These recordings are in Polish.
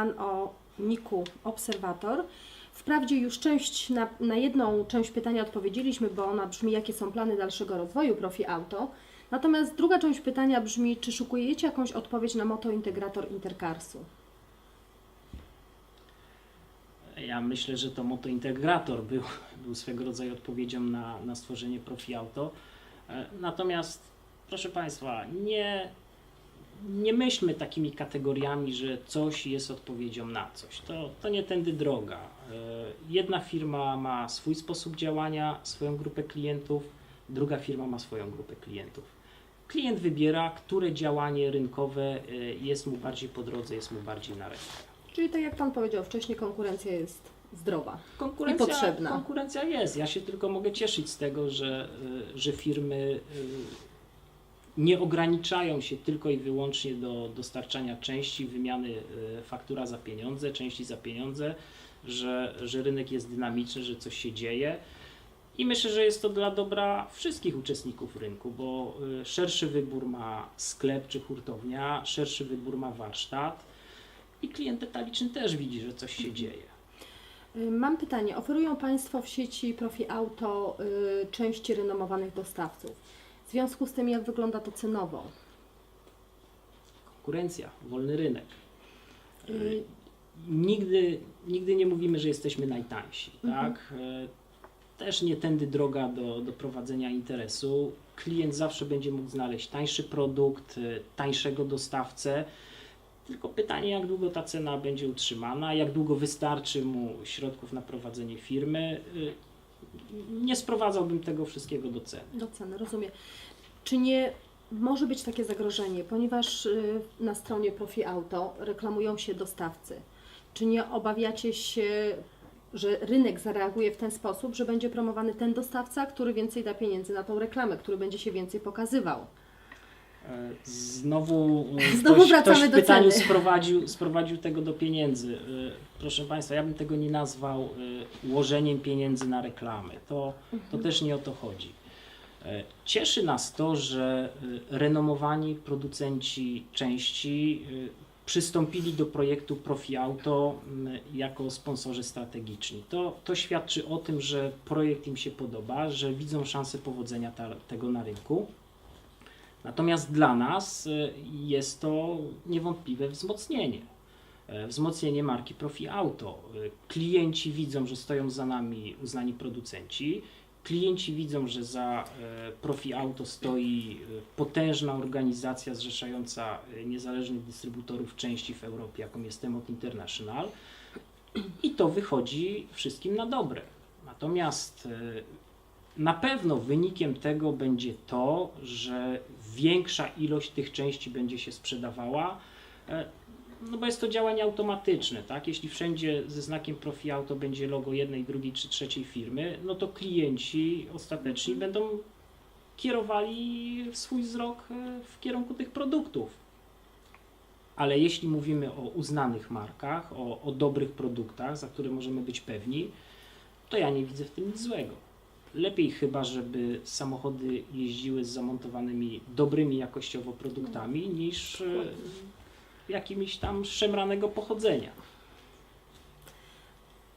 O Niku Obserwator. Wprawdzie już część na, na jedną część pytania odpowiedzieliśmy, bo ona brzmi, jakie są plany dalszego rozwoju Profi Auto. Natomiast druga część pytania brzmi, czy szukujecie jakąś odpowiedź na motointegrator Intercarsu? Ja myślę, że to motointegrator był, był swego rodzaju odpowiedzią na, na stworzenie Profi Auto. E, Natomiast, proszę Państwa, nie, nie myślmy takimi kategoriami, że coś jest odpowiedzią na coś. To, to nie tędy droga. E, Jedna firma ma swój sposób działania, swoją grupę klientów, druga firma ma swoją grupę klientów. Klient wybiera, które działanie rynkowe e, jest mu bardziej po drodze, jest mu bardziej na rękę. Czyli tak jak Pan powiedział wcześniej, konkurencja jest zdrowa. Konkurencja, I potrzebna. konkurencja jest. Ja się tylko mogę cieszyć z tego, że, y, że firmy nie ograniczają się tylko i wyłącznie do dostarczania części, wymiany y, faktura za pieniądze, części za pieniądze, że, że rynek jest dynamiczny, że coś się dzieje. I myślę, że jest to dla dobra wszystkich uczestników rynku, bo y, szerszy wybór ma sklep czy hurtownia, szerszy wybór ma warsztat i klient detaliczny też widzi, że coś się dzieje. Mam pytanie. Oferują Państwo w sieci Profi Auto y, części renomowanych dostawców. W związku z tym, jak wygląda to cenowo? konkurencja, wolny rynek. Y, Nigdy, nigdy nie mówimy, że jesteśmy najtańsi, Mhm. tak? E, Też nie tędy droga do, do prowadzenia interesu. Klient zawsze będzie mógł znaleźć tańszy produkt, e, tańszego dostawcę. Tylko pytanie, jak długo ta cena będzie utrzymana, jak długo wystarczy mu środków na prowadzenie firmy. Nie sprowadzałbym tego wszystkiego do ceny. Do ceny, rozumiem. Czy nie może być takie zagrożenie, ponieważ y, na stronie Profi Auto reklamują się dostawcy? Czy nie obawiacie się, że rynek zareaguje w ten sposób, że będzie promowany ten dostawca, który więcej da pieniędzy na tą reklamę, który będzie się więcej pokazywał? Znowu, e, Znowu ktoś, wracamy ktoś w do pytaniu ceny. sprowadził, sprowadził tego do pieniędzy. E, Proszę Państwa, ja bym tego nie nazwał e, łożeniem pieniędzy na reklamy. To, to też nie o to chodzi. Cieszy nas to, że renomowani producenci części przystąpili do projektu Profi Auto jako sponsorzy strategiczni. To, to świadczy o tym, że projekt im się podoba, że widzą szansę powodzenia ta, tego na rynku. Natomiast dla nas y, jest to niewątpliwe wzmocnienie. E, Wzmocnienie marki Profi Auto. Y, Klienci widzą, że stoją za nami uznani producenci. Klienci widzą, że za e, Profi Auto stoi e, potężna organizacja zrzeszająca e, niezależnych dystrybutorów części w Europie, jaką jest Temot International. I to wychodzi wszystkim na dobre. Natomiast e, na pewno wynikiem tego będzie to, że większa ilość tych części będzie się sprzedawała, e, no bo jest to działanie automatyczne, tak? Jeśli wszędzie ze znakiem Profi Auto będzie logo jednej, drugiej czy trzeciej firmy, no to klienci ostateczni będą kierowali swój wzrok e, w kierunku tych produktów. Ale jeśli mówimy o uznanych markach, o, o dobrych produktach, za które możemy być pewni, to ja nie widzę w tym nic złego. Lepiej chyba, żeby samochody jeździły z zamontowanymi dobrymi jakościowo produktami niż e, jakimiś tam szemranego pochodzenia.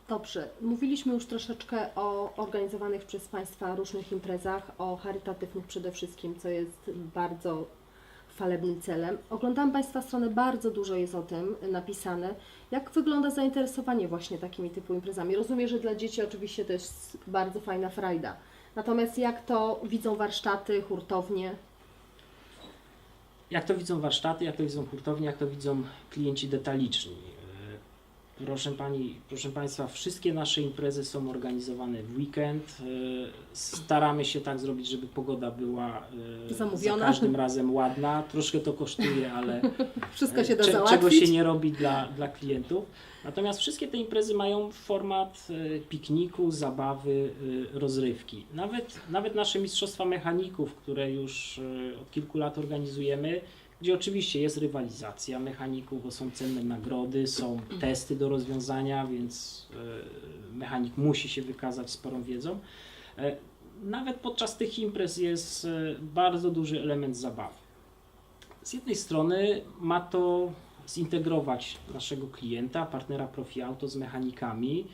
Dobrze, mówiliśmy już troszeczkę o organizowanych przez Państwa różnych imprezach, o charytatywnych przede wszystkim, co jest bardzo chwalebnym celem. Oglądałam Państwa stronę, bardzo dużo jest o tym napisane. Jak wygląda zainteresowanie właśnie takimi typu imprezami? Rozumiem, że dla dzieci oczywiście to jest bardzo fajna frajda. Natomiast jak to widzą warsztaty, hurtownie? Jak to widzą warsztaty, jak to widzą hurtownie, jak to widzą klienci detaliczni. E, Proszę Pani, proszę Państwa, wszystkie nasze imprezy są organizowane w weekend. E, Staramy się tak zrobić, żeby pogoda była e, Zamówiona. za każdym razem ładna. Troszkę to kosztuje, ale Wszystko się da Cze- załatwić. Czego się nie robi dla, dla klientów. Natomiast wszystkie te imprezy mają format e, pikniku, zabawy, e, rozrywki. Nawet, nawet nasze Mistrzostwa Mechaników, które już e, od kilku lat organizujemy, gdzie oczywiście jest rywalizacja mechaników, bo są cenne nagrody, są testy do rozwiązania, więc e, mechanik musi się wykazać sporą wiedzą. E, Nawet podczas tych imprez jest e, bardzo duży element zabawy. Z jednej strony ma to zintegrować naszego klienta, partnera Profi Auto z mechanikami,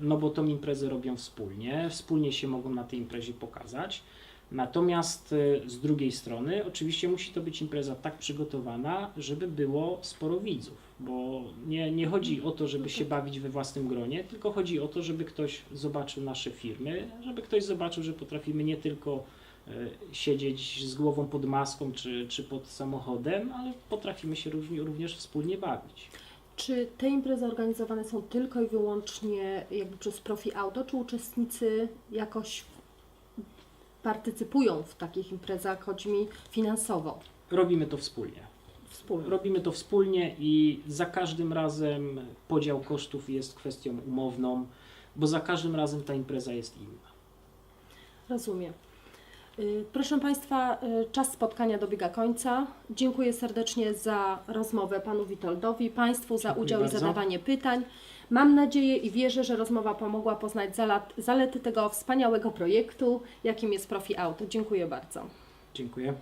no bo tą imprezę robią wspólnie, wspólnie się mogą na tej imprezie pokazać. Natomiast e, z drugiej strony, oczywiście musi to być impreza tak przygotowana, żeby było sporo widzów, bo nie, nie chodzi o to, żeby się bawić we własnym gronie, tylko chodzi o to, żeby ktoś zobaczył nasze firmy, żeby ktoś zobaczył, że potrafimy nie tylko e, siedzieć z głową pod maską czy, czy pod samochodem, ale potrafimy się również wspólnie bawić. Czy te imprezy organizowane są tylko i wyłącznie jakby przez Profi Auto, czy uczestnicy jakoś partycypują w takich imprezach, chodzi mi finansowo, Robimy to wspólnie. wspólnie? Robimy to wspólnie i za każdym razem podział kosztów jest kwestią umowną, bo za każdym razem ta impreza jest inna. Rozumiem. Y, Proszę Państwa, y, czas spotkania dobiega końca. Dziękuję serdecznie za rozmowę Panu Witoldowi, Państwu za Dziękuję udział bardzo. i zadawanie pytań. Mam nadzieję i wierzę, że rozmowa pomogła poznać zalat, zalety tego wspaniałego projektu, jakim jest Profi Auto. Dziękuję bardzo. Dziękuję.